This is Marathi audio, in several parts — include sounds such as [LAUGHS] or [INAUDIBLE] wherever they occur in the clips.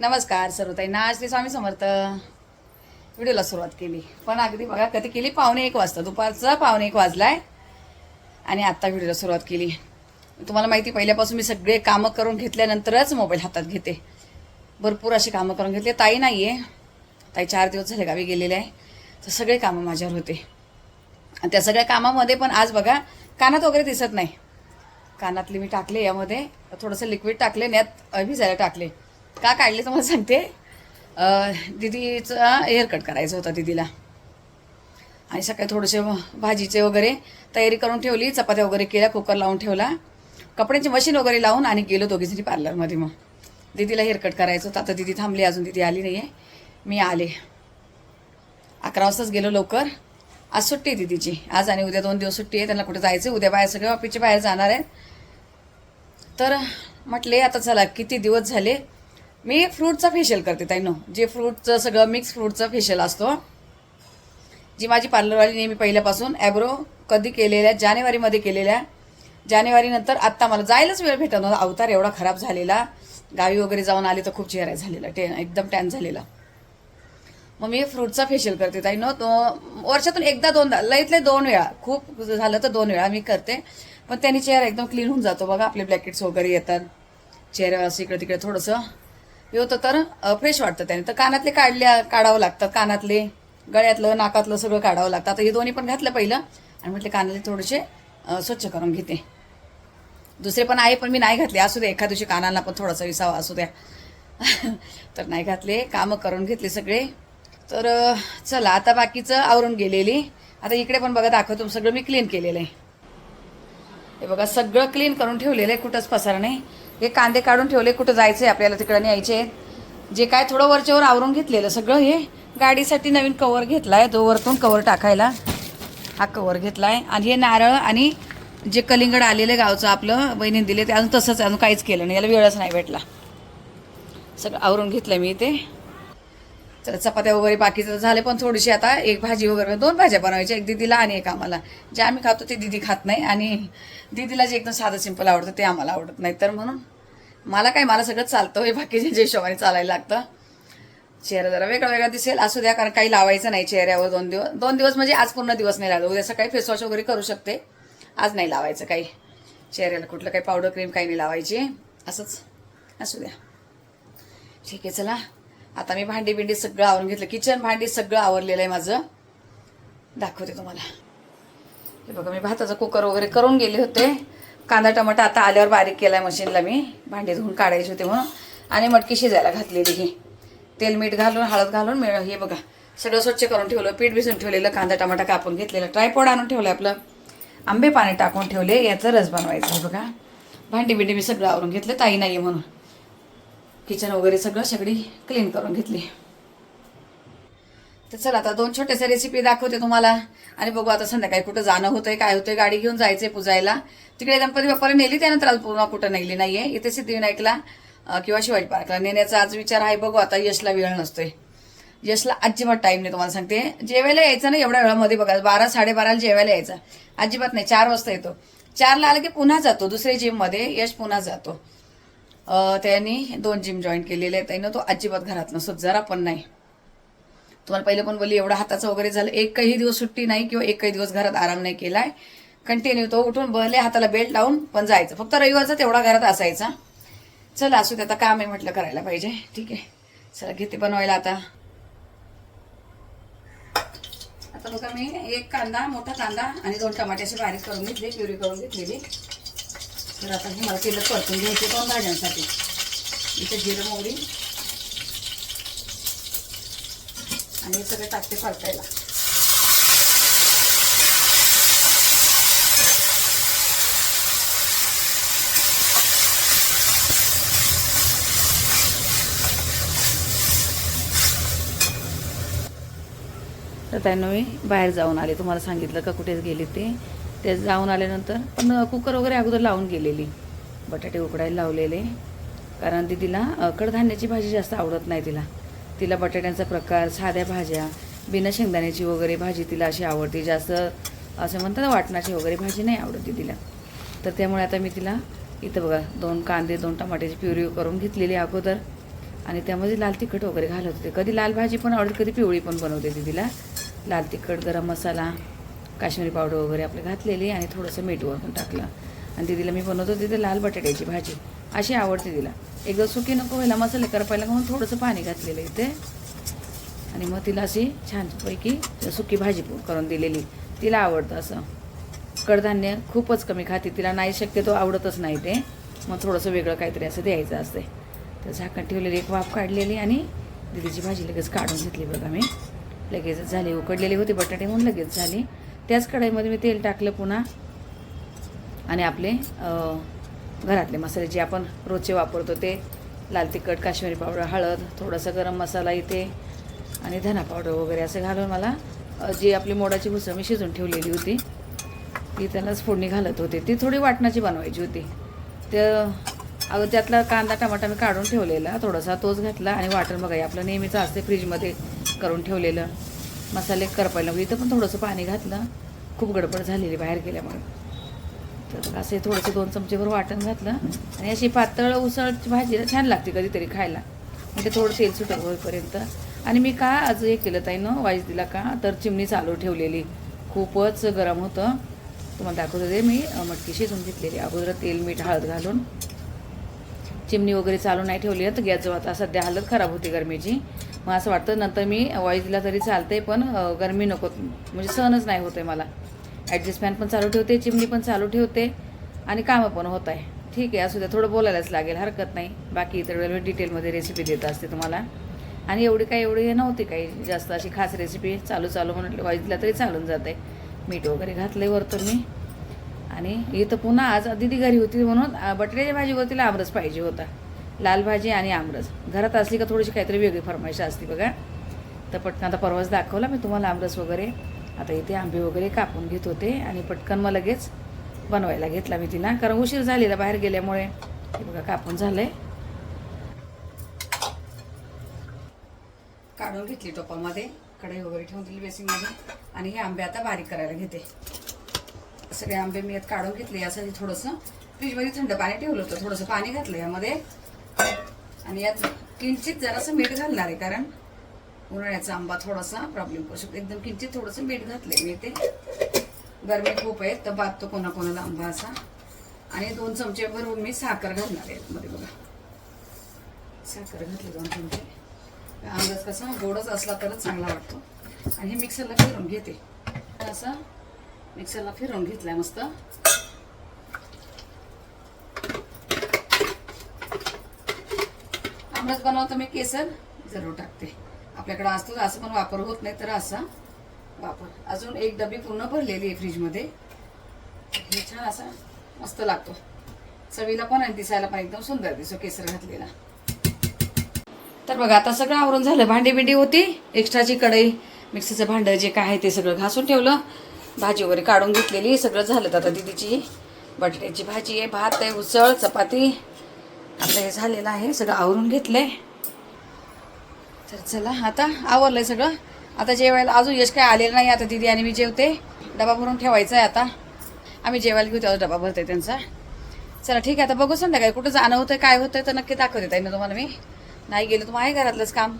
नमस्कार सर्वताईंना. आज श्री स्वामी समर्थ व्हिडिओला सुरुवात केली. पण अगदी बघा कधी केली? पावणे एक वाजता. दुपारचा पावणे एक वाजलाय आणि आत्ता व्हिडिओला सुरुवात केली. तुम्हाला माहिती पहिल्यापासून मी सगळे कामं करून घेतल्यानंतरच मोबाईल हातात घेते. भरपूर अशी कामं करून घेतली. ताई नाही आहे ताई चार दिवस झाले गावी गेलेले आहे. तर सगळे कामं माझ्यावर होते. आणि त्या सगळ्या कामामध्ये पण आज बघा कानात वगैरे दिसत नाही. कानातले मी टाकले यामध्ये. थोडंसं लिक्विड टाकले आणि यात अ, भिजायला टाकले. का काढले तुम्हाला सांगते? अ, दीदीचा हेअरकट करायचं होता दीदीला. आणि सकाळी थोडेसे भाजीचे वगैरे तयारी करून ठेवली चपात्या वगैरे केल्या कुकर लावून ठेवला. कपड्यांची मशीन वगैरे लावून आणि गेलो दोघीजणी पार्लरमध्ये मग. दीदीला हेअरकट करायचं होतं. आता दीदी थांबली अजून दीदी आली नाही आहे मी आले. अकरा वाजताच गेलो लवकर. आज सुट्टी आहे दीदीची. आज आणि उद्या दोन दिवस सुट्टी आहे. त्यांना कुठे जायचं उद्या बाहेर सगळे ऑफिसच्या बाहेर जाणार आहेत. तर म्हटले आता चला किती दिवस झाले? मी फ्रूटचा फेशियल करते ताईनो जे फ्रूटचं सगळं मिक्स फ्रूटचं फेशियल असतो. जी माझी पार्लरवाली नेहमी पहिल्यापासून ॲब्रो कधी केलेल्या जानेवारीमध्ये केलेल्या जानेवारीनंतर आत्ता मला जायलाच वेळ भेटत नव्हता. अवतार एवढा खराब झालेला. गावी वगैरे जाऊन आले तर खूप चेहरा झालेला टे एकदम टॅन झालेला. मग मी फ्रूटचा फेशियल करते ताई न तो वर्षातून एकदा दोनदा लईतले दोन वेळा खूप झालं तर दोन वेळा मी करते. पण त्यांनी चेहरा एकदम क्लीन होऊन जातो बघा आपले ब्लॅकेट्स वगैरे येतात. चेहऱ्यावर असं इकडे तिकडे थोडंसं हे होतं तर फ्रेश वाटतं त्याने. तर कानातले काढल्या काढावं लागतात कानातले गळ्यातलं नाकातलं सगळं काढावं लागतं. आता हे दोन्ही पण घातलं पहिलं. आणि म्हटले कानातले थोडेसे स्वच्छ करून घेते. दुसरे पण आहे पण मी नाही घातले. असू द्या एखाद दिवशी कानाला पण थोडासा विसावा असू द्या. [LAUGHS] तर नाही घातले. कामं करून घेतले सगळे. तर चला आता बाकीचं आवरून गेलेली. आता इकडे पण बघा दाखवतो. सगळं मी क्लीन केलेलं आहे. हे बघा सगळं क्लीन करून ठेवलेलं आहे. कुठंच पसार नाही. हे कांदे काढून ठेवले कुठं जायचं आहे आपल्याला तिकडं न्यायचे जे काय थोडं वरच्यावर आवरून घेतलेलं सगळं हे गाडीसाठी नवीन कवर घेतला आहे तो वरतून कवर टाकायला. हा कवर घेतला आहे आणि हे नारळ आणि जे कलिंगड आलेलं गावचं आपलं बहिणीने दिले ते अजून तसंच अजून काहीच केलं नाही याला वेळच नाही भेटला. सगळं आवरून घेतलं मी ते चपात्या वगैरे बाकीचं झाले पण थोडीशी आता एक भाजी वगैरे दोन भाज्या बनवायच्या एक दीदीला आणि एक आम्हाला. जे आम्ही खातो ते दीदी खात नाही आणि दीदीला जे एकदम साधं सिंपल आवडतं ते आम्हाला आवडत नाही. तर म्हणून मला काय मला सगळं चालतं हे बाकीच्या जे हिशोबाने चालायला लागतं. चेहरा जरा वेगळा वेगळा दिसेल असू द्या कारण काही लावायचं नाही चेहऱ्यावर दोन दिवस. दोन दिवस म्हणजे आज पूर्ण दिवस नाही लागला उद्या सकाळी फेसवॉश वगैरे करू शकते. आज नाही लावायचं काही. चेहऱ्याला कुठलं काही पावडर क्रीम काही नाही लावायची. असंच. असू द्या. ठीक आहे चला. आता मी भांडी बिंडी सगळं आवरून घेतलं. किचन भांडी सगळं आवरलेलं आहे माझं. दाखवते तुम्हाला. हे बघा मी भाताचा कुकर वगैरे करून गेले होते. कांदा टमाटा आता आल्यावर बारीक केलाय मशीनला मी. भांडी धुवून काढायचे होते म्हणून. आणि मटकी शिजायला घातलेली ही. तेल मीठ घालून हळद घालून मिळ हे बघा. सगळं स्वच्छ करून ठेवलं. पीठ भिजून ठेवलेलं कांदा टमाटा कापून घेतलेलं. ट्रायपॉड आणून ठेवलं आपलं. आंबे पाणी टाकून ठेवले. याचा रस बनवायचा आहे बघा. भांडी बिंडी मी सगळं आवरून घेतलं. ताई नाही आहे म्हणून. किचन वगैरे सगळं सगळी क्लीन करून घेतली. तर चला आता दोन छोट्याशा रेसिपी दाखवते तुम्हाला. आणि बघू आता संध्याकाळी कुठं जाणं होतंय काय होतंय गाडी घेऊन जायचंय पुजायला. तिकडे गणपती बाप्पाला नेली त्यानंतर आज पुन्हा कुठं नेली नाहीये. इथे सिद्धिविनायकला किंवा शिवाजी पार्कला नेण्याचा आज विचार आहे. बघू आता यशला वेळ नसतोय. यशला अजिबात टाईम नाही तुम्हाला सांगते. जेवायला यायचं ना एवढ्या वेळामध्ये बघा. बारा साडेबाराला जेवायला यायचं. अजिबात नाही. चार वाजता येतो. चारला आला की पुन्हा जातो. दुसऱ्या जिममध्ये यश पुन्हा जातो. त्यांनी दोन जिम जॉईन केलेले आहेत. त्यानं तो अजिबात घरात नसतो जरा पण नाही. तुम्हाला पहिले पण बोलली एवढा हाताचं वगैरे झालं एकही दिवस सुट्टी नाही किंवा एकही दिवस घरात आराम नाही केलाय. कंटिन्यू तो उठून भले हाताला बेल्ट लावून पण जायचं. फक्त रविवारचा तेवढा घरात असायचा. चला असू दे आता काम आहे म्हटलं करायला पाहिजे. ठीक आहे. चला घेते बनवायला आता. आता बघा मी एक कांदा मोठा कांदा आणि दोन टमाट्याची बारीक करून घेतली प्युरी करून घेतलेली. तर आता हे मला तेल परतून घ्यायचे दोन भाज्यांसाठी. इथे जिरं मोहरी. आणि हे सगळे टाकते परतायला. तर त्यांना मी बाहेर जाऊन आले. तुम्हाला सांगितलं का कुठेच गेले ते? ते जाऊन आल्यानंतर पण कुकर वगैरे अगोदर लावून गेलेली. बटाटे उकडायला लावलेले. कारण ती तिला कडधान्याची भाजी जास्त आवडत नाही तिला. तिला बटाट्यांचा प्रकार साध्या भाज्या बिना शेंगदाण्याची वगैरे भाजी तिला अशी आवडते. जास्त असं म्हणतात वाटणाची वगैरे भाजी नाही आवडते तिला. तर त्यामुळे आता मी तिला इथं बघा दोन कांदे दोन टमाट्याची प्युरी करून घेतलेली अगोदर. आणि त्यामध्ये लाल तिखट वगैरे घालत होते. कधी लाल भाजी पण आवडते कधी पिवळी पण बनवते ती तिला. लाल तिखट गरम मसाला काश्मीरी पावडर वगैरे आपलं घातलेली आणि थोडंसं मीठ वरून टाकलं. आणि दिदीला मी बनवत तिथे ते लाल बटाट्याची भाजी. अशी आवडते तिला. एकदा सुकी नको व्हायला मसाले करपायला म्हणून थोडंसं पाणी घातलेलं इथे. आणि मग तिला अशी छानपैकी सुकी भाजी करून दिलेली. तिला आवडतं असं. कडधान्य खूपच कमी खाते. तिला नाही शक्यतो आवडतच नाही ते. मग थोडंसं वेगळं काहीतरी असं द्यायचं असते. तर झाकण ठेवलेली एक वाफ काढलेली आणि दिदीची भाजी लगेच काढून घेतली बघा मी. लगेच झाली उकडलेली होती बटाटे म्हणून लगेच झाली. त्याच कढईमध्ये मी तेल टाकलं पुन्हा. आणि आपले घरातले मसाले जे आपण रोजचे वापरतो ते लाल तिखट काश्मीरी पावडर हळद थोडासा गरम मसाला इथे आणि धना पावडर वगैरे असं घालून मला जी आपली मोडाची भुसळ मी शिजून ठेवलेली होती ती त्यालाच फोडणी घालत होते. ती थोडी वाटणाची बनवायची होती. तर अगं त्यातला कांदा टमाटा मी काढून ठेवलेला थोडासा तोच घातला आणि वाटण बघा आपलं नेहमीचं असते फ्रीजमध्ये करून ठेवलेलं. मसाले करपायला इथं पण थोडंसं पाणी घातलं. खूप गडबड झालेली बाहेर गेल्यामुळे. तर असे थोडेसे दोन चमचेभर वाटण घातलं. आणि अशी पातळ उसळची भाजीला छान लागते कधीतरी खायला. म्हणजे थोडं तेल सुटक होईपर्यंत. आणि मी का आज हे केलं ताई न दिला का? तर चिमणी चालू ठेवलेली. खूपच गरम होतं. तुम्हाला दाखवत होते मी. मटकी शिजून घेतलेली. अगोदर तेल मीठ हळद घालून. चिमणी वगैरे चालू नाही ठेवली तर गॅस जवळ आता सध्या हालत खराब होती गरमीची. मग असं वाटतं नंतर मी वाईस दिला तरी चालते पण गरमी नको. म्हणजे सहनच नाही होते मला. ॲडजस्ट फॅन पण चालू ठेवते चिमणी पण चालू ठेवते आणि कामं पण होत आहे. ठीक आहे असू द्या थोडं बोलायलाच लागेल हरकत नाही. बाकी इतर वेळेला डिटेलमध्ये रेसिपी देत असते तुम्हाला. आणि एवढी काही एवढी हे नव्हती काही जास्त अशी खास रेसिपी चालू चालू म्हणून वाईस तरी चालून जाते मीठ वगैरे घातलं वरतून मी. आणि इथं पुन्हा आज दिदी घरी होती म्हणून अं, बटाट्याच्या भाजीवर तिला आमरस पाहिजे होता. लाल भाजी आणि आमरस. घरात असली का थोडीशी काहीतरी वेगळी फरमाईश असते बघा. तर पटकन आता परवाच दाखवला मी तुम्हाला आमरस वगैरे. आता इथे आंबे वगैरे कापून घेत होते आणि पटकन मग लगेच बनवायला घेतला मी तिला. कारण उशीर झालेला बाहेर गेल्यामुळे. हे बघा कापून झालं आहे काढून घेतली टोपामध्ये. कढई वगैरे ठेवून दिली बेसिंगमध्ये आणि हे आंबे आता बारीक करायला घेते. सगळे आंबे मी यात काढून घेतले. यासाठी थोडंसं फ्रीजमध्ये थंड पाणी ठेवलं होतं. थोडंसं पाणी घातलं यामध्ये. आणि यात किंचित जरासं मीठ घालणार आहे कारण उन्हाळ्याचा आंबा थोडासा प्रॉब्लेम करू शकतो. एकदम किंचित थोडंसं मीठ घातलंय मी ते. गरमी खूप आहे तर बात तो कोणाकोणाला आंबा असा. आणि दोन चमचे भरून मी साखर घालणार आहे मध्ये बघा. साखर घातली दोन चमचे. आंबाच कसा गोडच असला तरच चांगला वाटतो. आणि हे मिक्सरला फिरून घेते. असं मिक्सरला फिरवून घेतलाय मस्त. आमरस बनवतो मी केसर? जरूर टाकते. आपल्याकडे असतो असं पण वापर होत नाही तर असा वापर. अजून एक डबी पूर्ण भरलेली आहे फ्रीजमध्ये. हे छान असा मस्त लागतो. चवीला पण आणि दिसायला पण एकदम सुंदर दिसतो केसर घातलेला. तर बघा आता सगळं आवरून झालं. भांडी बिंडी होती. एक्स्ट्राची कढई मिक्सरचं भांडं जे काय आहे ते सगळं घासून ठेवलं. भाजी वगैरे काढून घेतलेली. सगळं झालं. आता दिदीची बटाट्याची भाजी आहे भात आहे उसळ चपाती. आता हे झालेलं आहे सगळं आवरून घेतलंय. तर चला आता आवरलंय सगळं. आता जेवायला अजून यश काय आलेलं नाही आता दिदी आणि मी जेवते. डबा भरून ठेवायचा आहे आता. आम्ही जेवायला घेऊ त्यावर डबा भरते त्यांचा. चला ठीक आहे आता बघू संध्याकाळी कुठं जाणं होतं काय होतंय तर नक्की दाखवते ताई ना तुम्हाला मी. नाही गेलं तर आहे घरातलंच काम.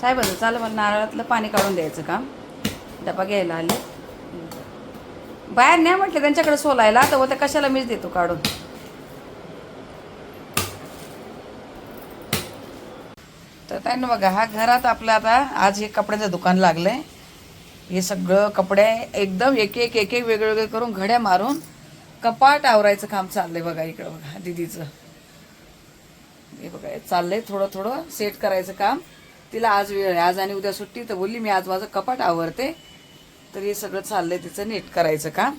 साहेब चालू मला नारळातलं पाणी काढून द्यायचं काम. डबा घ्यायला आले. बाहेर नाही म्हटलं त्यांच्याकडे सोलायला. तर मग कशाला मीच देतो काढून. नाही ना बघा हा घरात आपलं आता आज हे कपड्याचं दुकान लागलं आहे हे सगळं कपडे एकदम एक एक एक एक वेगळे वेगळे करून घड्या मारून कपाट आवरायचं काम चाललंय बघा इकडं बघा दीदीचं. हे बघा चाललंय थोडं थोडं सेट करायचं काम. तिला आज वेळ आहे. आज आणि उद्या सुट्टी तर बोलली मी आज माझं कपाट आवरते. तर हे सगळं चाललंय तिचं नीट करायचं काम.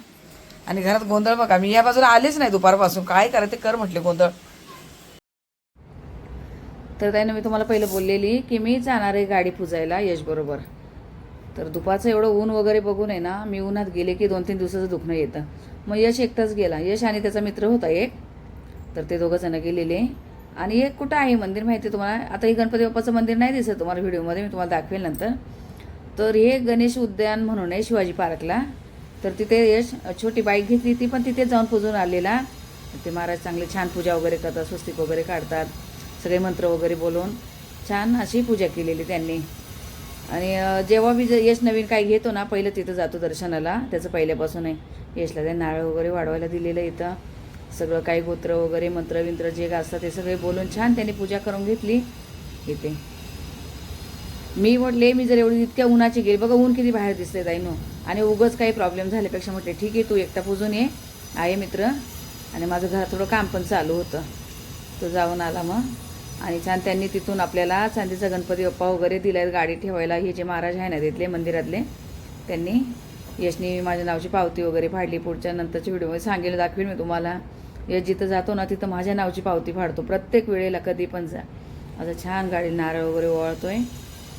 आणि घरात गोंधळ बघा मी या बाजूला आलेच नाही दुपारपासून. काय करायचं कर म्हटले गोंधळ. तर त्यानं मी तुम्हाला पहिलं बोललेली की मी जाणार आहे गाडी पुजायला यशबरोबर तर दुपारचं एवढं ऊन वगैरे बघून आहे ना मी उन्हात गेले की दोन तीन दिवसाचं दुखणं येतं. मग यश एकटाच गेला. यश आणि त्याचा मित्र होता एक. तर ते दोघं जण गेलेले. आणि एक कुठं आहे मंदिर माहिती आहे तुम्हाला? आता हे गणपती बाप्पाचं मंदिर नाही दिसत तुम्हाला व्हिडिओमध्ये मी तुम्हाला दाखवेल नंतर. तर हे गणेश उद्यान म्हणून आहे शिवाजी पार्कला. तर तिथे यश छोटी बाईक घेतली ती पण तिथे जाऊन पुजून आलेला. ते महाराज चांगले छान पूजा वगैरे करतात स्वस्तिक वगैरे काढतात. सगळे मंत्र वगैरे बोलवून छान अशी पूजा केलेली त्यांनी. आणि जेव्हा मी यश नवीन काही घेतो ना पहिलं तिथं जातो दर्शनाला. त्याचं पहिल्यापासून आहे यशला ते नारळ वगैरे वाढवायला दिलेलं इथं. सगळं काही गोत्र वगैरे मंत्र विंत्र जे असतात ते सगळे बोलून छान त्यांनी पूजा करून घेतली इथे. मी म्हटले मी जर एवढी इतक्या उन्हाची गेली बघा ऊन किती बाहेर दिसते ताईनो. आणि उगंच काही प्रॉब्लेम झाल्यापेक्षा म्हटले ठीक आहे तू एकटा पूजून ये. आहे मित्र. आणि माझं घरात थोडं काम पण चालू होतं. तो जाऊन आला मग. आणि छान त्यांनी तिथून आपल्याला चांदीचा गणपती बाप्पा वगैरे दिला आहेत गाडी ठेवायला. हे जे महाराज आहे ना तिथले मंदिरातले त्यांनी यशनी माझ्या नावची पावती वगैरे फाडली. पुढच्या नंतरच्या व्हिडिओमध्ये सांगेल दाखवेल मी तुम्हाला. यश जिथं जातो ना तिथं माझ्या नावची पावती फाडतो. प्रत्येक वेळेला कधी पण जा. असं छान गाडी नारळ वगैरे ओवाळतोय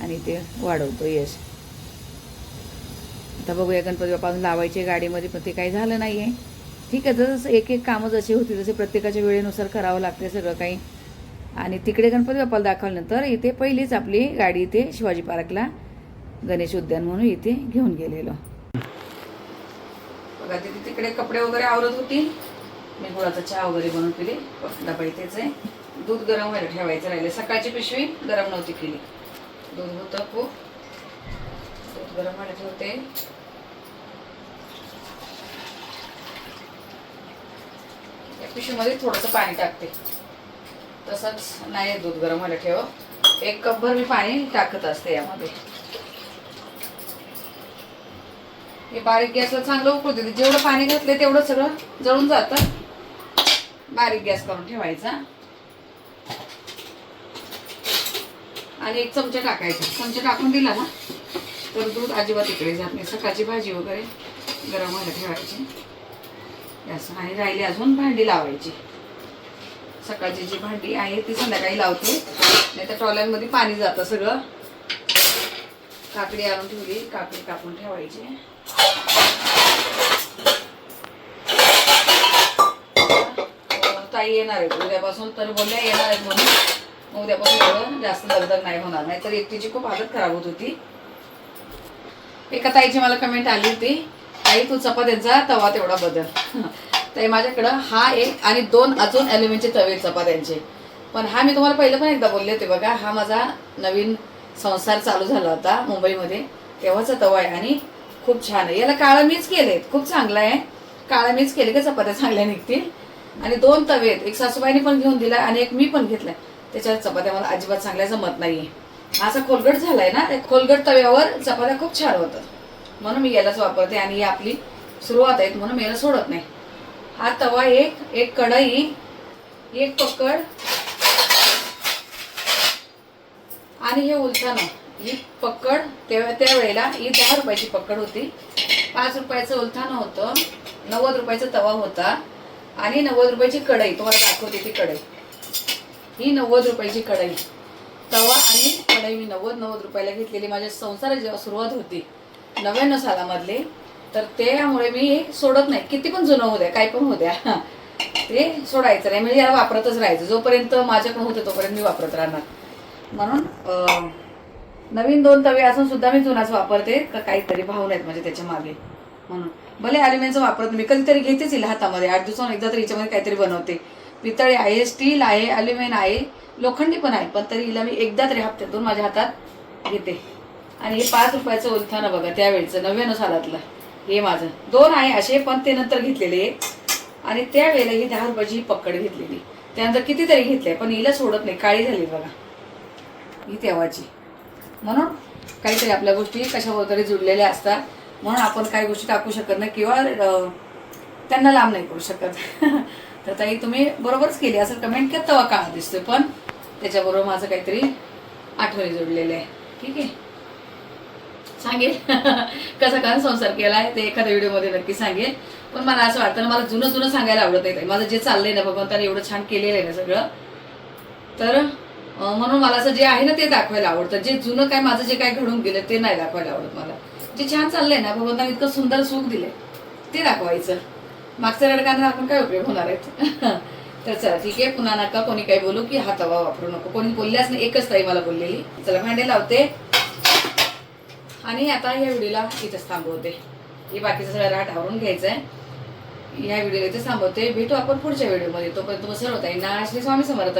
आणि ते वाढवतो यश. आता बघूया गणपती बाप्पा लावायचे गाडीमध्ये पण ते काही झालं नाही आहे ठीक आहे जसं एक एक कामं जशी होती तसे प्रत्येकाच्या वेळेनुसार करावं लागते सगळं काही. आणि तिकडे गणपती बाप्पाला दाखवल्यानंतर इथे पहिलीच आपली गाडी इथे शिवाजी पार्कला गणेश उद्यान म्हणून इथे घेऊन गेलेलो. बघा तिथे तिकडे कपडे वगैरे आवरत होती. मी गुळाचा चहा वगैरे बनवून पिली. डबा इथेच आहे दूध गरम व्हायला ठेवायचं राहिले. सकाळची पिशवी गरम नव्हती केली. दूध होतं खूप. दूध गरम व्हायला ठेवते. या पिशवीमध्ये थोडंसं पाणी टाकते. तसंच नाही दूध गरम व्हायला ठेव. एक कपभर मी पाणी टाकत असते यामध्ये. हे बारीक गॅसला चांगलं उकळू देते जेवढं पाणी घातलं तेवढं सगळं जळून जातं. बारीक गॅस करून ठेवायचा. आणि एक चमचा टाकायचा. चमचा टाकून दिला ना तर दूध अजिबात इकडे जात नाही. सकाळची भाजी वगैरे गरम व्हायला ठेवायची. असं आणि राहिली अजून भांडी लावायची. सकाळची जी भांडी आहे ती संध्याकाळी लावते. नाही तर ट्रॉल्यांमध्ये पाणी जातं सगळं. काकडी आणून ठेवली. काकडी कापून ठेवायची. ताई येणार आहेत. उद्यापासून तर बोलल्या येणार आहेत म्हणून. मग उद्यापासून एवढं जास्त दगदग नाही होणार. नाही तर एकटीची खूप हालत खराब होत होती. एका ताईची मला कमेंट आली होती. ताई तू चपात्यांचा तवा तेवढा बदल. ताई माझ्याकडं हा एक आणि दोन अजून ॲल्युमिनचे तवे आहेत चपात्यांचे पण हा मी तुम्हाला पहिलं पण एकदा बोलले होते बघा हा माझा नवीन संसार चालू झाला होता मुंबईमध्ये. तेव्हाचा तवा आहे आणि खूप छान आहे. याला काळा मीच केलेत. खूप चांगला आहे. काळा मीच केले का चपात्या चांगल्या निघतील. आणि दोन तवे आहेत. एक सासूबाईने पण घेऊन दिला आणि एक मी पण घेतलाय. त्याच्यात चपात्या मला अजिबात चांगल्या जमत नाहीये. आहे असा खोलगट झालाय ना त्या खोलगट तव्यावर चपात्या खूप छान होतात. म्हणून मी यालाच वापरते आणि ही आपली सुरुवात आहे म्हणून मी याला सोडत नाही. हा तवा एक एक कढई एक पकड. आणि हे उलथानं ही पकड तेव्हा त्यावेळेला ही दहा रुपयाची पकड होती. पाच रुपयाचं उलथानं होतं. नव्वद रुपयाचा तवा होता. आणि नव्वद रुपयाची कढई तुम्हाला दाखवते ती कढई. ही नव्वद रुपयाची कढई. तवा आणि कढई मी नव्वद नव्वद रुपयाला घेतलेली. माझ्या संसाराची जेव्हा सुरुवात होती नव्याण्णव सालामधली तर त्यामुळे मी सोडत नाही. किती पण जुनं होऊ द्या काही पण होऊ द्या. ते सोडायचं नाही. म्हणजे याला वापरतच राहायचं. जोपर्यंत माझ्याकडून होतं तोपर्यंत मी वापरत राहणार. म्हणून नवीन दोन तवे असून सुद्धा मी जुनाच वापरते. का काहीतरी भाव नाहीत म्हणजे त्याच्यामागे. म्हणून भले ॲल्युमिनियमचं वापरत मी कधीतरी घेतेच हिला हातामध्ये. आठ दिवसांनी एकदा तरी हिच्यामध्ये काहीतरी बनवते. पितळी आहे स्टील आहे ॲल्युमिनियम आहे. लोखंडी पण आहे. पण तरी हिला मी एकदा तरी हप्त्यातून माझ्या हातात घेते. आणि हे पाच रुपयाचं उलथानं बघा त्यावेळेचं नव्याण्णव सालातलं. हे माझं. दोन आहे असे पण ते नंतर घेतलेले. आणि त्यावेळेला ही दहा रुपयाची ही घेतलेली. त्यानंतर कितीतरी घेतले पण हिला सोडत नाही. काळी झाली बघा. ही तेव्हाची. म्हणून काहीतरी आपल्या गोष्टी कशावर तरी जुळलेल्या असतात. म्हणून आपण काही गोष्टी टाकू शकत नाही किंवा त्यांना लांब नाही करू शकत. [LAUGHS] तर ताई तुम्ही बरोबरच केली असं कमेंट केलं तेव्हा काळा दिसतोय. पण त्याच्याबरोबर माझं काहीतरी आठवणी जोडलेले आहे ठीक आहे? सांगेल. [LAUGHS] कसा कारण संसार केलाय ते एखाद्या व्हिडिओमध्ये नक्की सांगेल. पण मला असं वाटतं ना मला जुनं जुनं सांगायला आवडत नाही माझं जे चाललंय ना भगवंताने एवढं छान केलेलं आहे ना सगळं. तर म्हणून मला असं जे आहे ना ते दाखवायला आवडतं. जे जुनं काय माझं जे काय घडून गेलं ते नाही दाखवायला आवडत मला. जे छान चाललंय ना भगवंताने इतकं सुंदर सुख दिलंय ते दाखवायचं. मागच्या रडकांना आपण काय उपयोग होणार आहेत? [LAUGHS] तर चला ठीक आहे. पुन्हा नका कोणी काही बोलू की हा तवा वापरू नको. कोणी बोलल्याच नाही एकच ताई मला बोललेली चला भांडे लावते. आणि आता या व्हिडिओला इथंच थांबवते. हे बाकीचं सगळं राट आवरून घ्यायचं आहे या व्हिडिओला इथं थांबवते. भेटू आपण पुढच्या व्हिडिओमध्ये. तोपर्यंत सर्व ताईंना श्री स्वामी समर्थ.